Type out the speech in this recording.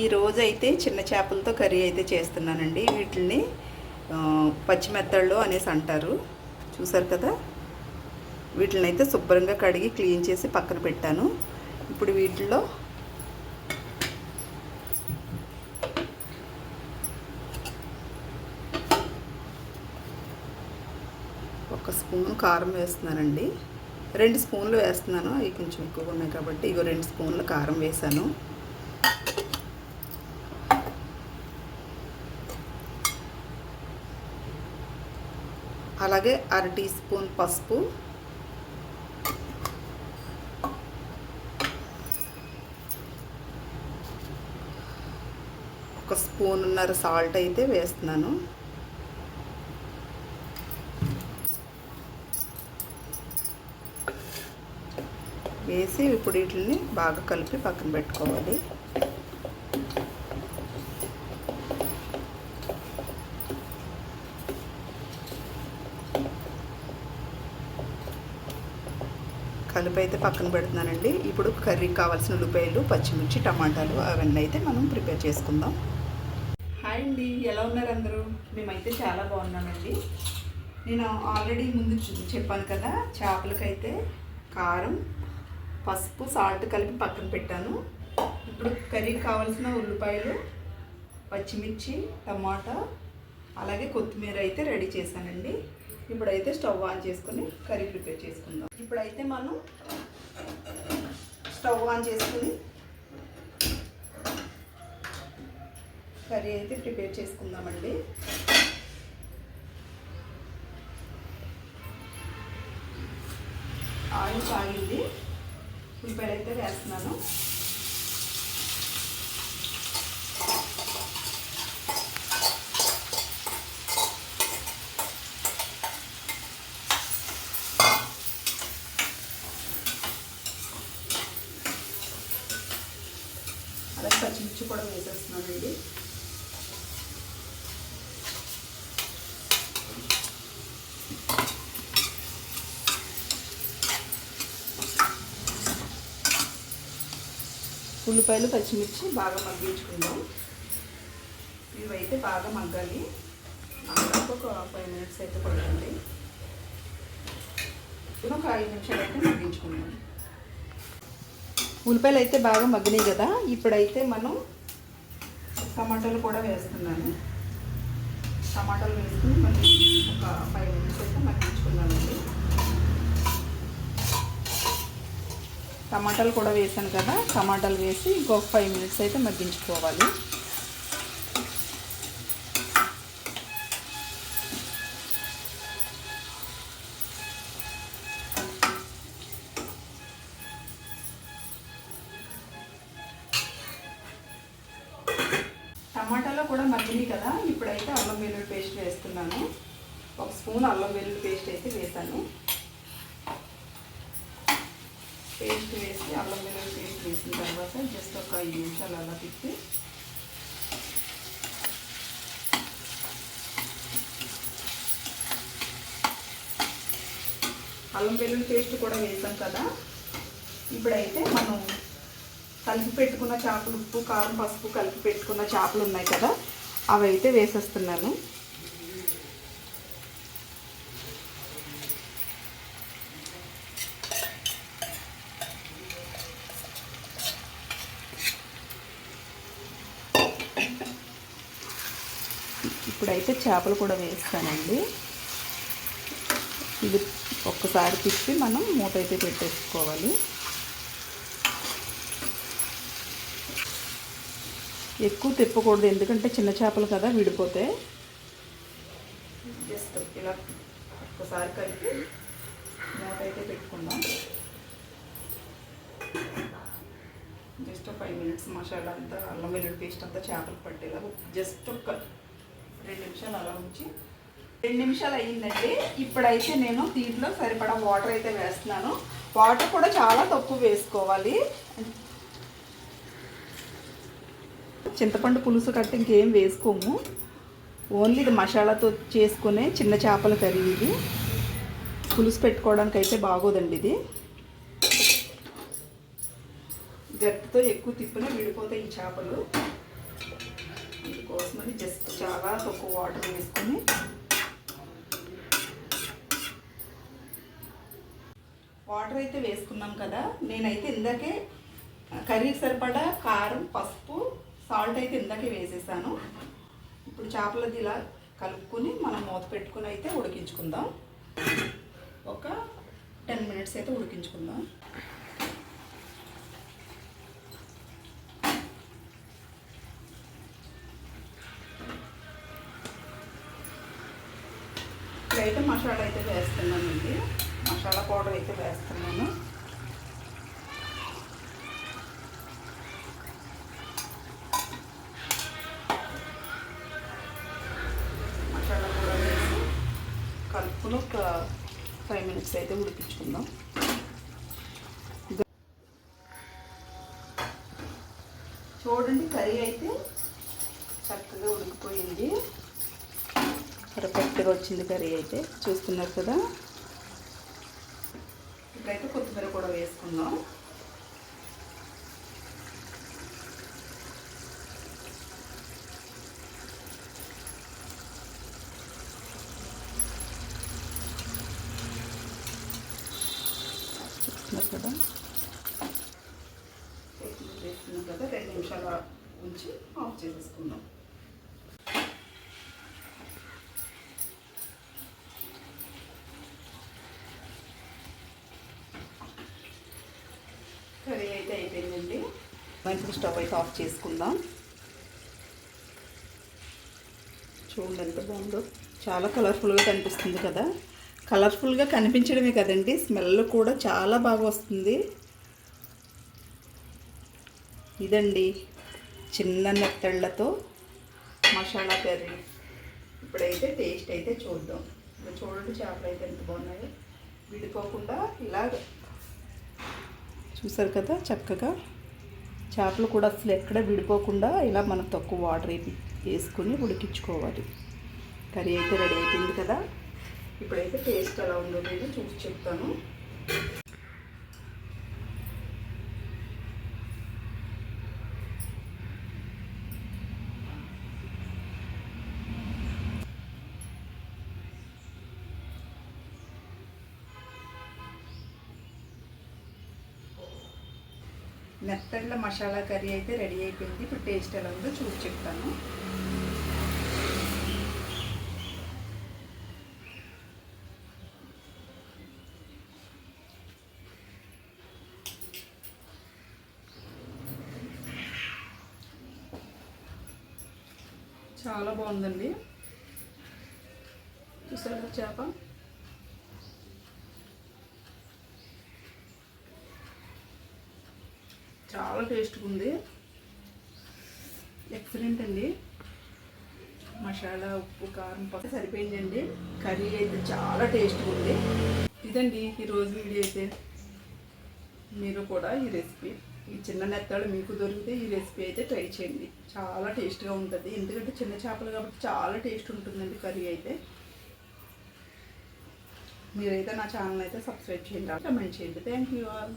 ఈ రోజు అయితే చిన్న చేపలతో కర్రీ అయితే చేస్తున్నానండి. వీటిని పచ్చిమెత్తళ్ళు అనేసి అంటారు. చూసారు కదా? వీటిని అయితే శుభ్రంగా కడిగి క్లీన్ చేసి పక్కన పెట్టాను. ఇప్పుడు వీటిలో ఒక స్పూన్ కారం వేస్తున్నానండి. రెండు స్పూన్లు వేస్తున్నాను. అవి కొంచెం ఎక్కువగా ఉన్నాయి కాబట్టి ఇగో రెండు స్పూన్లు కారం వేసాను అలాగే అర టీ స్పూన్ పసుపు. ఒక స్పూన్నర సాల్ట్ అయితే వేస్తున్నాను. వేసి ఇప్పుడు వీటిని బాగా కలిపి పక్కన పెట్టుకోవాలి. కలిపి అయితే పక్కన పెడుతున్నానండి. ఇప్పుడు కర్రీకి కావాల్సిన ఉల్లిపాయలు పచ్చిమిర్చి టమాటాలు అవన్నీ అయితే మనం ప్రిపేర్ చేసుకుందాం. హాయ్ అండి. ఎలా ఉన్నారు అందరూ? మేమైతే చాలా బాగున్నామండి. నేను ఆల్రెడీ ముందు చెప్పాను కదా చేపలకైతే కారం పసుపు సాల్ట్ కలిపి పక్కన పెట్టాను. ఇప్పుడు కర్రీకి కావాల్సిన ఉల్లిపాయలు పచ్చిమిర్చి టమాటా అలాగే కొత్తిమీర అయితే రెడీ చేశానండి. ఇప్పుడైతే స్టవ్ ఆన్ చేసుకుని కర్రీ ప్రిపేర్ చేసుకుందాం. ఇప్పుడైతే మనం స్టవ్ ఆన్ చేసుకుని కర్రీ అయితే ప్రిపేర్ చేసుకుందామండి. ఆయిల్ కాగింది. ఉల్లిపాయలు అయితే వేస్తున్నాను. మిర్చి కూడా వేసేస్తున్నానండి. ఉల్లిపాయలు పచ్చిమిర్చి బాగా మగ్గించుకుందాం. ఇవైతే బాగా మగ్గాలి. మగ్గడానికి ఒక ఫైవ్ మినిట్స్ అయితే పడుతుంది. ఒక ఐదు నిమిషాలు అయితే మగ్గించుకుందాం. ఉల్లిపాయలు అయితే బాగా మగ్గినాయి కదా ఇప్పుడైతే మనం టమాటాలు కూడా వేస్తున్నాను. టమాటాలు వేసుకుని మళ్ళీ ఒక ఫైవ్ మినిట్స్ అయితే మగ్గించుకున్నానండి టమాటాలు కూడా వేసాను కదా టమాటాలు వేసి ఇంకొక ఫైవ్ మినిట్స్ అయితే మగ్గించుకోవాలి. టమాటాలో కూడా మగ్గినాయి కదా ఇప్పుడైతే అల్లం వెల్లుల్లి పేస్ట్ వేస్తున్నాను. ఒక స్పూన్ అల్లం వెల్లుల్లి పేస్ట్ అయితే వేసాను. పేస్ట్ వేసి అల్లం వెల్లుల్లి పేస్ట్ వేసిన తర్వాత జస్ట్ ఒక ఐదు నిమిషాలు అలా తిప్పి అల్లం వెల్లుల్లి పేస్ట్ కూడా వేసాం కదా. ఇప్పుడైతే మనం కలిపి పెట్టుకున్న చేపలు ఉప్పు కారం పసుపు కలిపి పెట్టుకున్న చేపలు ఉన్నాయి కదా అవి అయితే వేసేస్తున్నాను. ఇప్పుడైతే చేపలు కూడా వేస్తానండి. ఇది ఒక్కసారి తిప్పి మనం మూత అయితే పెట్టేసుకోవాలి. ఎక్కువ తిప్పకూడదు ఎందుకంటే చిన్న చేపలు కదా విడిపోతే. జస్ట్ ఇలా ఒకసారి కలిపి మూత అయితే పెట్టుకుందాం. జస్ట్ ఫైవ్ మినిట్స్ మసాలా అంతా అల్లం వెల్లుల్లి పేస్ట్ అంతా చేపలు పట్టేలా జస్ట్ ఒక రెండు నిమిషాలు అలా ఉంచి రెండు నిమిషాలు అయ్యిందండి. ఇప్పుడైతే నేను దీంట్లో సరిపడా వాటర్ అయితే వేస్తున్నాను. వాటర్ కూడా చాలా తక్కువ వేసుకోవాలి. చింతపండు పులుసు కట్టి ఇంకేం వేసుకోము. ఓన్లీ ఇది మసాలాతో చేసుకునే చిన్న చేపల కర్రీ ఇది. పులుసు పెట్టుకోవడానికి అయితే బాగోదండి ఇది. గట్టితో ఎక్కువ తిప్పిన విడిపోతాయి ఈ చేపలు. అందుకోసమని జస్ట్ చాలా తక్కువ వాటర్ వేసుకొని. వాటర్ అయితే వేసుకున్నాం కదా. నేనైతే ఇందాకే కర్రీ సరిపడా కారం పసుపు సాల్ట్ అయితే ఇందాకే వేసేసాను. ఇప్పుడు చేపలది ఇలా కలుపుకొని మనం మూత పెట్టుకుని అయితే ఉడికించుకుందాం. ఒక టెన్ మినిట్స్ అయితే ఉడికించుకుందాం. ఇప్పుడైతే మసాలా అయితే వేస్తున్నానండి. మసాలా పౌడర్ అయితే వేస్తున్నాను. ఒక ఫైవ్ మినిట్స్ అయితే ఉడికించుకుందాం. చూడండి కర్రీ అయితే చక్కగా ఉడికిపోయింది. పర్ఫెక్ట్గా వచ్చింది కర్రీ అయితే. చూస్తున్నారు కదా? ఇప్పుడైతే కొత్తిమీర కూడా వేసుకుందాం చూస్తున్నారు కదా కొత్తిమీర వేసుకున్నాం కదా రెండు నిమిషాలు ఉంచి ఆఫ్ చేసేసుకుందాం కర్రీ అయితే అయిపోయిందండి ఇప్పుడు స్టవ్ అయితే ఆఫ్ చేసుకుందాం. చూడండి ఎంత బాగుందో. చాలా కలర్ఫుల్గా కనిపిస్తుంది కదా. కలర్ఫుల్గా కనిపించడమే కదండి. స్మెల్ కూడా చాలా బాగా వస్తుంది. ఇదండి. చిన్న నెత్తళ్ళతో మసాలా కర్రీ. ఇప్పుడైతే టేస్ట్ అయితే చూద్దాం. ఇప్పుడు చూడండి చేపలు అయితే ఎంత బాగున్నాయి. విడిపోకుండా ఇలాగ చూసారు కదా చక్కగా? చేపలు కూడా అసలు ఎక్కడ విడిపోకుండా ఇలా మనం తక్కువ వాటర్ వేసుకొని వేసుకుని ఉడికించుకోవాలి. కర్రీ అయితే రెడీ అయిపోయింది కదా? ఇప్పుడైతే టేస్ట్ ఎలా ఉందో లేదో చూసి చెప్తాను. మెత్తడ్ల మసాలా కర్రీ అయితే రెడీ అయిపోయింది. ఇప్పుడు టేస్ట్ ఎలా ఉందో చూసి చెప్తాను. చాలా బాగుందండి. చూసారా చేప? చాలా టేస్ట్గా ఉంది. ఎక్సలెంట్ అండి. మసాలా ఉప్పు కారం పక్క సరిపోయిందండి. కర్రీ అయితే చాలా టేస్ట్గా ఉంది. ఇదండి ఈరోజు వీడియో అయితే. మీరు కూడా ఈ రెసిపీ ఈ చిన్న నెత్తాడు మీకు దొరికితే ఈ రెసిపీ అయితే ట్రై చేయండి. చాలా టేస్ట్గా ఉంటుంది. ఎందుకంటే చిన్న చేపలు కాబట్టి చాలా టేస్ట్ ఉంటుందండి కర్రీ అయితే. మీరైతే నా ఛానల్ అయితే సబ్స్క్రైబ్ చేయండి. కమెంట్ చేయండి. Thank you all